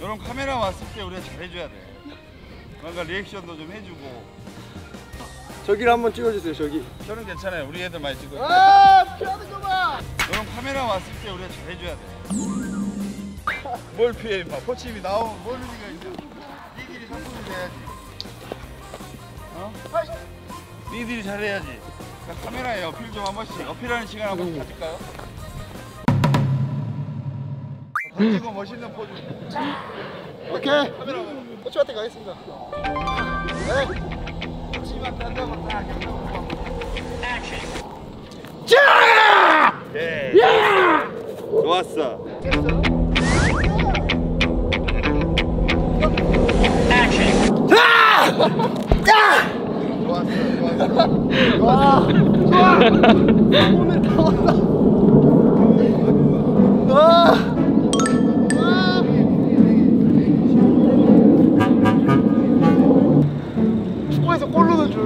이런 카메라 왔을 때 우리가 잘해줘야 돼. 뭔가 리액션도 좀 해주고. 저기를 한번 찍어주세요 저기 저는 괜찮아요. 우리 애들 많이 찍어. 아 피하는 거봐 이런 카메라 왔을 때 우리가 잘해줘야 돼. 뭘 피해 임마. 포침이 나오면 뭘 의미가 있냐. 니들이 상품이 돼야지. 어? 니들이 잘해야지. 카메라에 어필 좀 한 번씩 어필하는 시간 한 번씩 가질까요? 던지고 멋있는 포즈. 오케이 카메라 코치한테 가겠습니다 네 포치만 딴다고 딱 경고. 예. 좋았어. 좋았어. 좋았어. 오늘 다 왔다 아 축구에서 골 넣는 줄